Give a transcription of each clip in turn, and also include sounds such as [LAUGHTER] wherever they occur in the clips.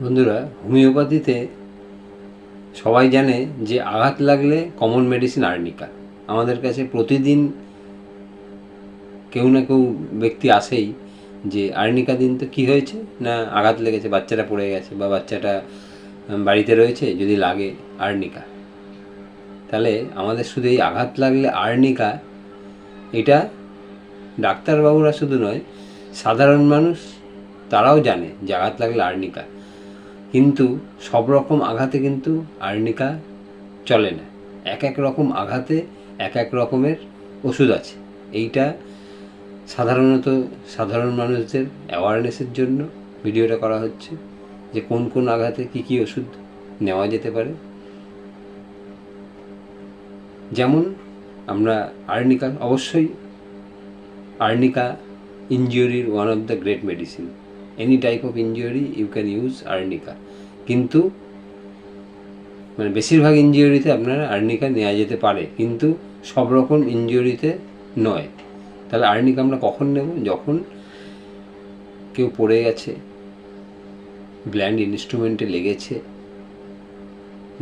বন্ধুরা, হোমিওপ্যাথিতে সবাই জানে যে আঘাত লাগলে কমন মেডিসিন আর্নিকা। আমাদের কাছে প্রতিদিন কেউ না কেউ ব্যক্তি আসেই যে আর্নিকা দিন তো কী হয়েছে? না আঘাত লেগেছে, বাচ্চাটা পড়ে গেছে বা বাচ্চাটা বাড়িতে রয়েছে, যদি লাগে আর্নিকা। তাহলে আমাদের শুধু এই আঘাত লাগলে আর্নিকা, এটা ডাক্তারবাবুরা শুধু নয়, সাধারণ মানুষ তারাও জানে যে আঘাত লাগলে আর্নিকা। কিন্তু সব রকম আঘাতে কিন্তু আর্নিকা চলে না। এক এক রকম আঘাতে, এক এক রকমের ওষুধ আছে। এইটা সাধারণত সাধারণ মানুষদের অ্যাওয়ারনেসের জন্য ভিডিওটা করা হচ্ছে যে কোন কোন আঘাতে কী কী ওষুধ নেওয়া যেতে পারে। যেমন আমরা আর্নিকা, অবশ্যই arnica ইনজিওরির one of the great medicine any type of injury you can use arnica কিন্তু মানে বেশিরভাগ ইনজিওরিতে আপনারা আর্নিকা নেওয়া যেতে পারে কিন্তু সব রকম ইনজিওরিতে নয় তাহলে আর্নিকা আমরা কখন নেব যখন কেউ পড়ে গেছে ব্ল্যান্ড ইনস্ট্রুমেন্টে লেগেছে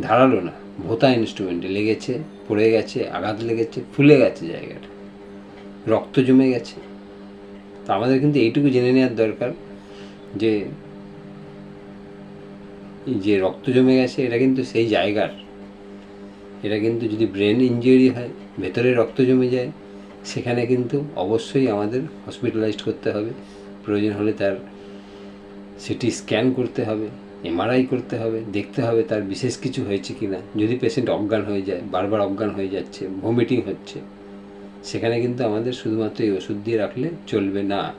ধারালো না ভোতা ইনস্ট্রুমেন্টে লেগেছে পড়ে গেছে আঘাত লেগেছে ফুলে গেছে জায়গাটা রক্ত জমে গেছে তো আমাদের কিন্তু এইটুকু জেনে নেওয়ার দরকার যে যে রক্ত জমে গেছে, এটা কিন্তু সেই জায়গার। এটা কিন্তু যদি ব্রেন ইঞ্জুরি হয়, ভেতরে রক্ত জমে যায়, সেখানে কিন্তু অবশ্যই আমাদের হসপিটালাইজড করতে হবে। প্রয়োজন হলে তার সিটি স্ক্যান করতে হবে এমআরআই করতে হবে, দেখতে হবে তার বিশেষ কিছু হয়েছে কি না যদি পেশেন্ট অজ্ঞান হয়ে যায়, বারবার অজ্ঞান হয়ে যাচ্ছে ভমিটিং হচ্ছে, সেখানে কিন্তু আমাদের শুধুমাত্র এই ওষুধ দিয়ে রাখলে চলবে না।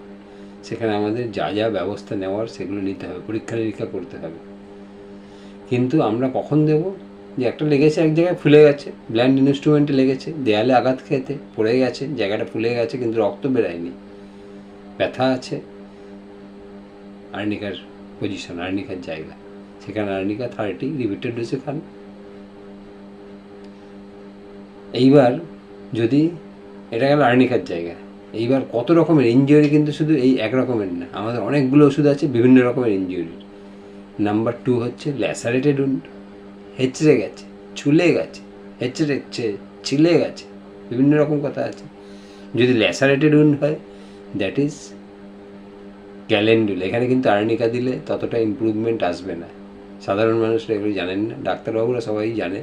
সেখানে আমাদের যা যা ব্যবস্থা নেওয়ার সেগুলো নিতে হবে, পরীক্ষা নিরীক্ষা করতে হবে। কিন্তু আমরা কখন দেব? যে একটা লেগেছে এক জায়গায় ফুলে গেছে ব্ল্যান্ড ইনস্ট্রুমেন্টে লেগেছে, দেয়ালে আঘাত খেতে পড়ে গেছে, জায়গাটা ফুলে গেছে, কিন্তু রক্ত বেরায়নি। ব্যথা আছে, আর্নিকার পজিশন আর্নিকার জায়গা। সেখানে আর্নিকা থার্টি রিপিটেড ডোজে খান। এইবার যদি, এটা গেল আর্নিকার জায়গা। এইবার কত রকমের ইঞ্জুরি কিন্তু শুধু এই এক রকমের না, আমাদের অনেকগুলো ওষুধ আছে, বিভিন্ন রকমের ইঞ্জুরি নাম্বার টু হচ্ছে ল্যাসারেটেড উন্ড হেচড়ে গেছে, ছুলে গেছে, হেঁচড়ে ছিলে গেছে, বিভিন্ন রকম কথা আছে। যদি ল্যাসারেটেড উন্ড হয় দ্যাট ইজ ক্যালেন্ডুল এখানে কিন্তু আর্নিকা দিলে ততটা ইমপ্রুভমেন্ট আসবে না। সাধারণ মানুষরা এগুলো জানেন না, ডাক্তারবাবুরা সবাই জানে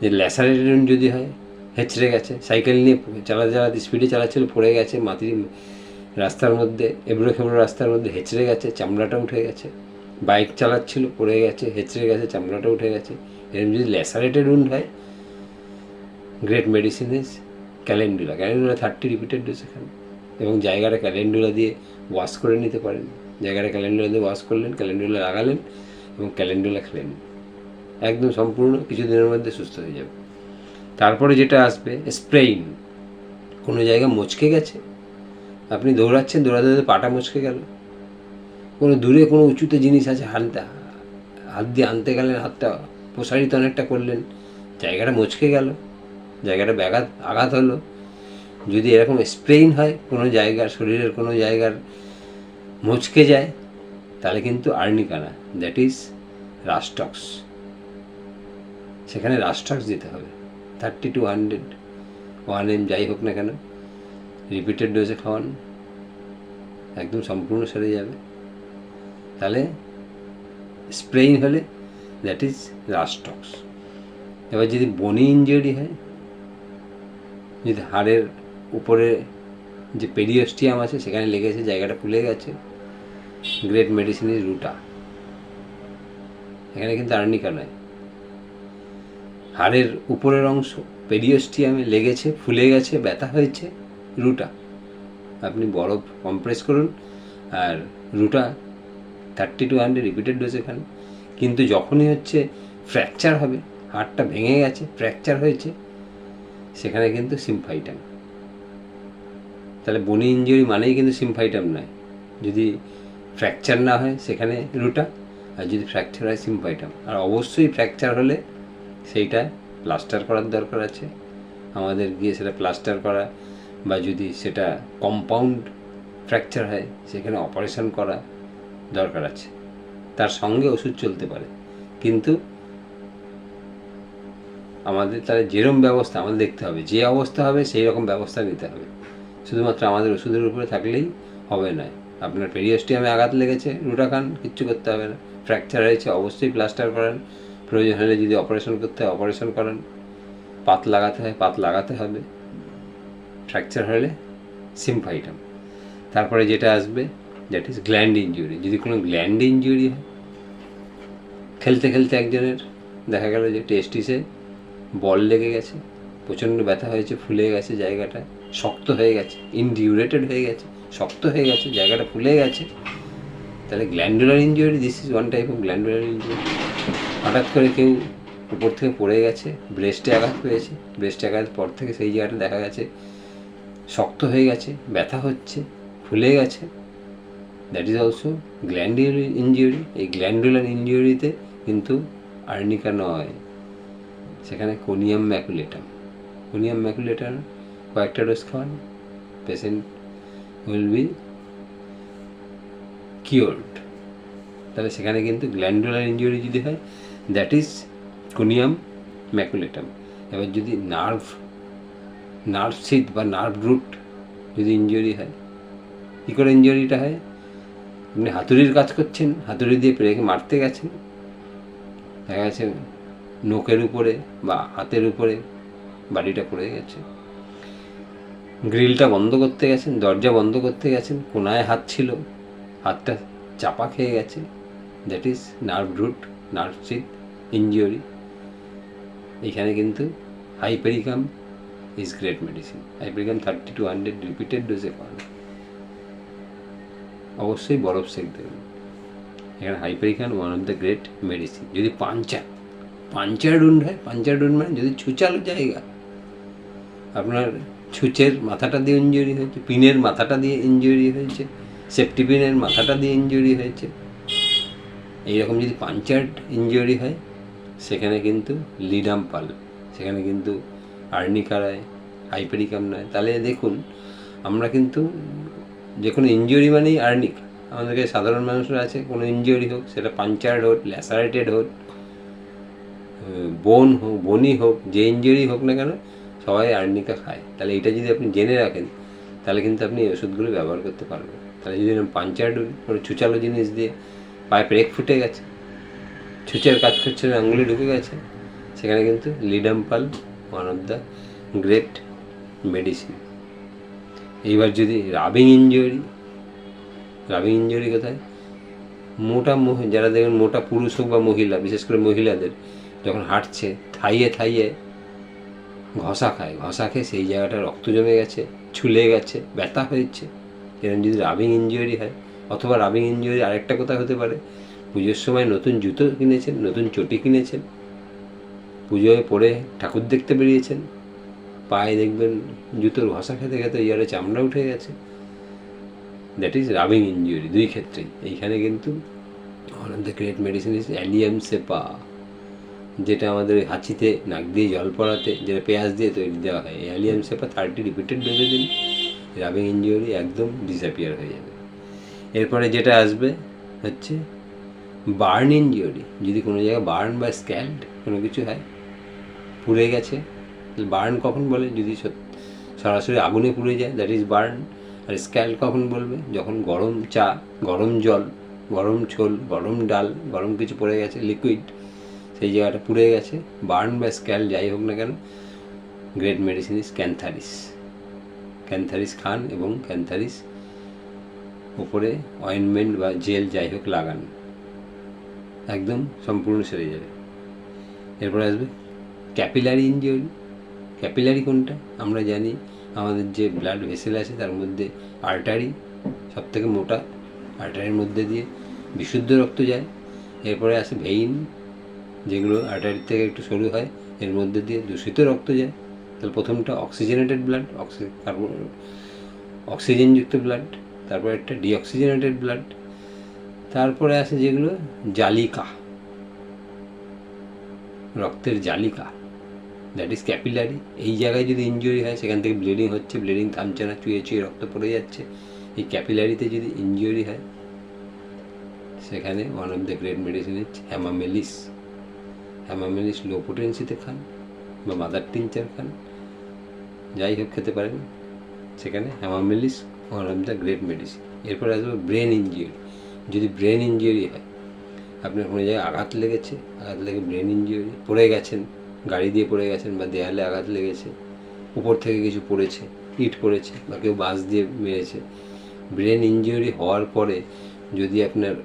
যে ল্যাসারেটেড উন্ড যদি হয় হেঁচড়ে গেছে, সাইকেল নিয়ে চালাতে চালাতে স্পিডে চালাচ্ছিল, পড়ে গেছে, মাটির রাস্তার মধ্যে, এবড়ো খেবড়ো রাস্তার মধ্যে হেঁচড়ে গেছে, চামড়াটা উঠে গেছে। বাইক চালাচ্ছিল, পড়ে গেছে, হেঁচড়ে গেছে, চামড়াটা উঠে গেছে। এরকম যদি ল্যাসারেটেড উন্ড হয়। Great medicine is calendula calendula thirty repeated dose এখানে। এবং জায়গাটা ক্যালেন্ডুলা দিয়ে ওয়াশ করে নিতে পারেন। জায়গাটা ক্যালেন্ডুলা দিয়ে ওয়াশ করলেন ক্যালেন্ডুলা লাগালেন এবং ক্যালেন্ডুলা খেলেন। একদম সম্পূর্ণ কিছুদিনের মধ্যে সুস্থ হয়ে যাবে। তারপরে যেটা আসবে, স্প্রেইন। কোনো জায়গা মচকে গেছে? আপনি দৌড়াচ্ছেন, দৌড়াতে দৌড়াতে পাটা মচকে গেল। কোনো দূরে কোনো উঁচুতে জিনিস আছে হাতে হাত দিয়ে আনতে গেলেন, হাতটা প্রসারিত অনেকটা করলেন, জায়গাটা মচকে গেল, জায়গাটা ব্যাঘাত, আঘাত হলো। যদি এরকম স্প্রেইন হয়, কোনো জায়গার, শরীরের কোনো জায়গার মচকে যায়, তাহলে কিন্তু আর্নিকা না দ্যাট ইজ রাস্টক্স সেখানে রাস্টক্স দিতে হবে। Thirty two hundred one M যাই হোক না কেন রিপিটেড ডোজে খাওয়ান একদম সম্পূর্ণ সেরে যাবে তাহলে স্প্রেইন হলে দ্যাট ইজ রাস্টক্স এবার যদি বনি ইঞ্জুরি হয় যদি হাড়ের উপরে যে পেরিওস্টিয়াম আছে সেখানে লেগেছে জায়গাটা ফুলে গেছে গ্রেট মেডিসিন ইজ রুটা এখানে কিন্তু আর্নিকা নয় হাড়ের উপরের অংশ পেরিওস্টিয়ামে লেগেছে, ফুলে গেছে, ব্যথা হয়েছে, রুটা। আপনি বরফ কম্প্রেস করুন আর ruta thirty two hundred repeated ডোজে খান। কিন্তু যখনই হচ্ছে ফ্র্যাকচার হবে, হাড়টা ভেঙে গেছে ফ্র্যাকচার হয়েছে, সেখানে কিন্তু সিমফাইটাম তাহলে বনি ইঞ্জুরি মানেই কিন্তু সিমফাইটাম নয়। যদি ফ্র্যাকচার না হয়, সেখানে রুটা, আর যদি ফ্র্যাকচার হয় সিমফাইটাম আর অবশ্যই ফ্র্যাকচার হলে সেইটা প্লাস্টার করার দরকার আছে। আমাদের গিয়ে সেটা প্লাস্টার করা বা যদি সেটা কম্পাউন্ড ফ্র্যাকচার হয়, সেখানে অপারেশন করা দরকার আছে। তার সঙ্গে ওষুধ চলতে পারে। কিন্তু আমাদের তাহলে যেরকম ব্যবস্থা, আমাদের দেখতে হবে। যে অবস্থা হবে, সেই রকম ব্যবস্থা নিতে হবে। শুধুমাত্র আমাদের ওষুধের উপরে থাকলেই হবে না আপনার পেরিয়াস্টিয়ামে আঘাত লেগেছে রুটা খান কিচ্ছু করতে হবে না। ফ্র্যাকচার হয়েছে, অবশ্যই প্লাস্টার করান প্রয়োজন হলে যদি অপারেশন করতে হয় অপারেশন করান। পাত লাগাতে হয়, পাত লাগাতে হবে। ফ্র্যাকচার হলে সিমফাইটাম তারপরে যেটা আসবে দ্যাট ইজ গ্ল্যান্ড ইঞ্জুরি যদি কোনো গ্ল্যান্ড ইঞ্জুরি হয়, খেলতে খেলতে একজনের দেখা গেল যে টেস্টিসে বল লেগে গেছে, প্রচণ্ড ব্যথা হয়েছে, ফুলে গেছে জায়গাটা, শক্ত হয়ে গেছে ইনডিউরেটেড হয়ে গেছে, শক্ত হয়ে গেছে, জায়গাটা ফুলে গেছে। তাহলে glandular injury this is one type of glandular injury হঠাৎ করে কেউ উপর থেকে পড়ে গেছে ব্রেস্টে আঘাত পেয়েছে। ব্রেস্টে আঘাত পর থেকে সেই জায়গাটা দেখা গেছে, শক্ত হয়ে গেছে, ব্যথা হচ্ছে, ফুলে গেছে। That is also glandular injury এই গ্ল্যান্ডুলার ইঞ্জুরিতে কিন্তু আর্নিকা নয়, সেখানে কোনিয়াম ম্যাকুলেটাম কোনিয়াম ম্যাকুলেটাম কয়েকটা ডোজ খাওয়ান পেশেন্ট উইল বি কিওর্ড তাহলে সেখানে কিন্তু গ্ল্যান্ডুলার ইঞ্জুরি যদি হয় দ্যাট ইজ কোনিয়াম ম্যাকুলেটাম। এবার যদি নার্ভ নার্ভ সিট বা নার্ভ রুট যদি ইঞ্জুরি হয়, কী করে ইঞ্জুরিটা হয়? আপনি হাতুড়ির কাজ করছেন, হাতুড়ি দিয়ে পেরেকে মারতে গেছেন। দেখা গেছে নোকের উপরে বা হাতের উপরে বাড়িটা পড়ে গেছে। গ্রিলটা বন্ধ করতে গেছেন, দরজা বন্ধ করতে গেছেন, কোনায় হাত ছিল, হাতটা চাপা খেয়ে গেছে। That is nerve root. Nerve sheath injury এখানে কিন্তু hypericum is great medicine hypericum thirty two hundred repeated ডোজে পান অবশ্যই বরফ সেক দেবেন। এখানে hypericum one of the great medicine যদি পাঞ্চার পাঞ্চার ডুন্ড হয়, পাঞ্চার ডুন্ড মানে যদি ছুচালো জায়গা, আপনার ছুঁচের মাথাটা দিয়ে ইঞ্জুরি হয়েছে, পিনের মাথাটা দিয়ে ইঞ্জুরি হয়েছে সেফটি পিনের মাথাটা দিয়ে ইঞ্জুরি হয়েছে এইরকম যদি পাঞ্চার্ড ইঞ্জুরি হয়, সেখানে কিন্তু লিডাম পাল, সেখানে কিন্তু আর্নিকারায় হাইপেরিকাম নয় তাহলে দেখুন, আমরা কিন্তু যে কোনো ইঞ্জুরি মানেই আর্নিক। আমাদেরকে সাধারণ মানুষরা আছে, কোনো ইঞ্জুরি হোক, সেটা পাঞ্চার্ড হোক, ল্যাসারেটেড হোক, বোন হোক, বনি হোক, যে ইঞ্জুরি হোক না কেন, সবাই আর্নিকা খায়। তাহলে এটা যদি আপনি জেনে রাখেন, তাহলে কিন্তু আপনি এই ওষুধগুলো ব্যবহার করতে পারবেন। তাহলে যদি পাঞ্চার্ড কোনো ছুচালো জিনিস দিয়ে পায়ে ব্রেক ফুটে গেছে। ছুঁচের কাজ করছে, আঙুলি ঢুকে গেছে। সেখানে কিন্তু ledum pal one of the great medicine এইবার যদি রাবিং ইঞ্জুরি রাবিং ইঞ্জুরি কোথায়? মোটা যারা দেখবেন মোটা পুরুষ হোক বা মহিলা, বিশেষ করে মহিলাদের, যখন হাঁটছে, থাইয়ে থাইয়ে ঘষা খায়। ঘষা খেয়ে সেই জায়গাটা রক্ত জমে গেছে, ছুলে গেছে, ব্যথা হয়েছে। এরকম যদি রাবিং ইঞ্জুরি হয় অথবা রাবিং ইঞ্জুরি আরেকটা কোথায় হতে পারে। পুজোর সময় নতুন জুতো কিনেছেন, নতুন চটি কিনেছেন পুজোয় পরে ঠাকুর দেখতে বেরিয়েছেন, পায়ে দেখবেন জুতোর ঘষা খেতে খেতে ইয়ারে চামড়া উঠে গেছে। দ্যাট ইজ রাবিং ইঞ্জুরি দুই ক্ষেত্রেই। এইখানে কিন্তু one of the great medicine is allium cepa যেটা আমাদের হাঁচিতে নাক দিয়ে জল পড়াতে, যেটা পেঁয়াজ দিয়ে তৈরি দেওয়া হয়। অ্যালিয়াম সেপা থার্টি রিপিটেড ডোজে দিন রাবিং ইঞ্জুরি একদম ডিসঅ্যাপিয়ার হয়ে যাবে। এরপরে যেটা আসবে হচ্ছে বার্ন ইঞ্জুরি যদি কোনো জায়গায় বার্ন বা স্ক্যাল্ড কোনো কিছু হয়, পুড়ে গেছে বার্ন কখন বলে? যদি সরাসরি আগুনে পুড়ে যায় দ্যাট ইজ বার্ন আর স্ক্যাল্ড কখন বলবে? যখন গরম চা, গরম জল, গরম ছোল, গরম ডাল, গরম কিছু পড়ে গেছে লিকুইড সেই জায়গাটা পুড়ে গেছে বার্ন বা স্ক্যাল যাই হোক না কেন great medicine is cantharis cantharis খান এবং ক্যান্থারিস উপরে অয়েনমেন্ট বা জেল যাই হোক লাগান। একদম সম্পূর্ণ সেরে যাবে। এরপরে আসবে ক্যাপিলারি ইঞ্জুরি ক্যাপিলারি কোনটা? আমরা জানি আমাদের যে ব্লাড ভেসেল আছে তার মধ্যে আর্টারি সব থেকে মোটা আর্টারির মধ্যে দিয়ে বিশুদ্ধ রক্ত যায়। এরপরে আসে ভেইন যেগুলো আর্টারির থেকে একটু সরু হয়, এর মধ্যে দিয়ে দূষিত রক্ত যায়। তাহলে প্রথমটা অক্সিজেনেটেড ব্লাড অক্সি কার্বন অক্সিজেনযুক্ত ব্লাড তারপর একটা ডিঅক্সিজেনেটেড ব্লাড তারপরে আসে যেগুলো জালিকা, রক্তের জালিকা দ্যাট ইজ ক্যাপিলারি এই জায়গায় যদি ইঞ্জুরি হয়, সেখান থেকে ব্লিডিং হচ্ছে ব্লিডিং থামছে না, চুয়ে চুয়ে রক্ত পড়ে যাচ্ছে। এই ক্যাপিলারিতে যদি ইঞ্জুরি হয়, সেখানে one of the great medicine is hamamelis hamamelis low পোটেন্সিতে খান বা মাদার টিনচার খান। যাই হোক, খেতে পারেন। সেখানে hamamelis one of the great medicine এরপর আসবে ব্রেন ইঞ্জুরি যদি ব্রেন ইঞ্জুরি হয়, আপনার কোনো জায়গায় আঘাত লেগেছে, আঘাত লেগে ব্রেন ইঞ্জুরি পড়ে গেছেন, গাড়ি দিয়ে পড়ে গেছেন বা দেয়ালে আঘাত লেগেছে, উপর থেকে কিছু পড়েছে, ইট পড়েছে বা কেউ বাস দিয়ে মেরেছে ব্রেন ইঞ্জুরি হওয়ার পরে যদি আপনার [COUGHS]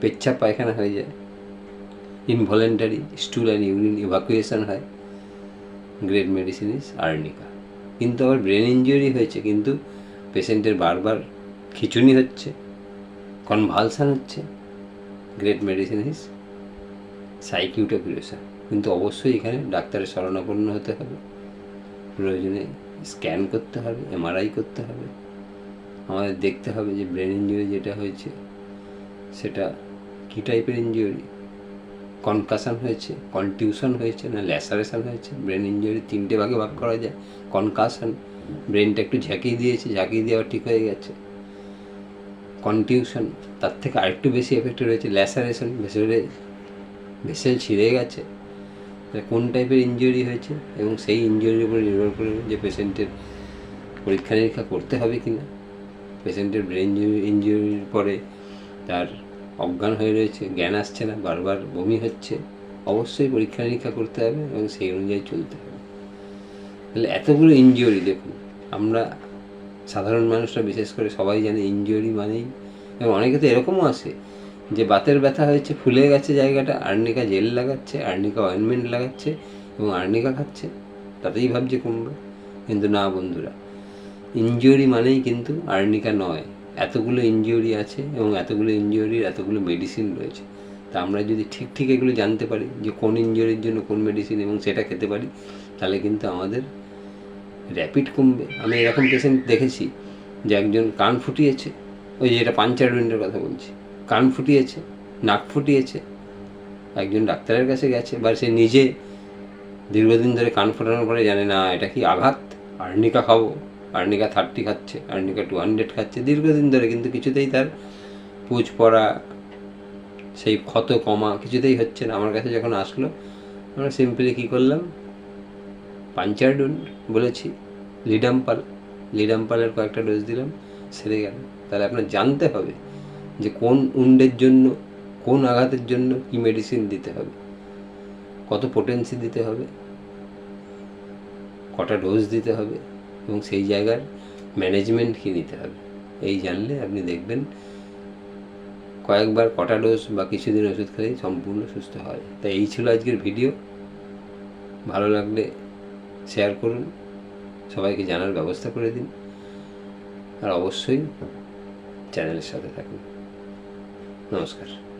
পেচ্ছাপ পায়খানা হয়ে যায় involuntary stool and urine evacuation হয় গ্রেট মেডিসিন ইজ আর্নিকা কিন্তু আবার ব্রেন ইঞ্জুরি হয়েছে, কিন্তু পেশেন্টের বারবার খিচুনি হচ্ছে কনভালসান হচ্ছে গ্রেট মেডিসিন ইজ সাইকিউটোপিউরেশন কিন্তু অবশ্যই এখানে ডাক্তারের শরণাপন্ন হতে হবে, প্রয়োজনে স্ক্যান করতে হবে এমআরআই করতে হবে। আমাদের দেখতে হবে যে ব্রেন ইঞ্জুরি যেটা হয়েছে, সেটা কী টাইপের ইঞ্জুরি কনকাশন হয়েছে কনটিউশন হয়েছে, না ল্যাসারেশন হয়েছে ব্রেন ইঞ্জুরি তিনটে ভাগে ভাগ করা যায় কনকাশন ব্রেনটা একটু ঝাঁকিয়ে দিয়েছে, ঝাঁকিয়ে দেওয়া ঠিক হয়ে গেছে। কনটিউশন তার থেকে আরেকটু বেশি এফেক্ট রয়েছে ল্যাসারেশন ভেসেলে, ভেসেল ছিঁড়ে গেছে। কোন টাইপের ইঞ্জুরি হয়েছে এবং সেই ইঞ্জুরির উপর নির্ভর করে যে পেশেন্টের পরীক্ষা নিরীক্ষা করতে হবে কি না পেশেন্টের ব্রেন ইঞ্জুরির পরে তার অজ্ঞান হয়ে রয়েছে, জ্ঞান আসছে না, বারবার বমি হচ্ছে, অবশ্যই পরীক্ষা নিরীক্ষা করতে হবে এবং সেই অনুযায়ী চলতে হবে। তাহলে এতগুলো ইনজিওরি দেখুন, আমরা সাধারণ মানুষরা বিশেষ করে সবাই জানে ইনজিওরি মানেই, এবং অনেকে তো এরকমও আসে যে বাতের ব্যথা হয়েছে, ফুলে গেছে জায়গাটা, আর্নিকা জেল লাগাচ্ছে, আর্নিকা অয়েনমেন্ট লাগাচ্ছে এবং আর্নিকা খাচ্ছে, তাতেই ভাবছে কমবে কিন্তু না বন্ধুরা ইনজিওরি মানেই কিন্তু আর্নিকা নয় এতগুলো ইনজিওরি আছে এবং এতগুলো ইনজিওরির এতগুলো মেডিসিন রয়েছে। তা আমরা যদি ঠিক ঠিক এগুলো জানতে পারি যে কোন ইনজিওরির জন্য কোন মেডিসিন এবং সেটা খেতে পারি, তাহলে কিন্তু আমাদের র্যাপিড কমবে। আমি এরকম পেশেন্ট দেখেছি যে একজন কান ফুটিয়েছে, ওই যে এটা পাঞ্চার উইন্ডের কথা বলছি, কান ফুটিয়েছে, নাক ফুটিয়েছে, একজন ডাক্তারের কাছে গেছে বা সে নিজে দীর্ঘদিন ধরে কান ফোটানোর পরে জানে, না, এটা কি আঘাত? আর্নিকা খাব? আর্নিকা থার্টি খাচ্ছে, আর্নিকা টু হান্ড্রেড খাচ্ছে। দীর্ঘদিন ধরে কিন্তু কিছুতেই তার পুজ পড়া, সেই ক্ষত কমা কিছুতেই হচ্ছে না। আমার কাছে যখন আসলো, আমরা সিম্পলি কী করলাম? পাঞ্চারডুন বলেছি, লিডাম্পাল। লিডাম্পালের কয়েকটা ডোজ দিলাম, সেরে গেল। তাহলে আপনার জানতে হবে যে কোন উন্ডের জন্য, কোন আঘাতের জন্য কি মেডিসিন দিতে হবে। কত পোটেন্সি দিতে হবে। কটা ডোজ দিতে হবে। এবং সেই জায়গার ম্যানেজমেন্ট কী নিতে হবে। এই জানলে আপনি দেখবেন কয়েকবার কটা ডোজ বা কিছুদিন ওষুধ খেলেই সম্পূর্ণ সুস্থ হয়। তাই এই ছিল আজকের ভিডিও ভালো লাগলে শেয়ার করুন। সবাইকে জানার ব্যবস্থা করে দিন। আর অবশ্যই চ্যানেলের সাথে থাকুন। নমস্কার।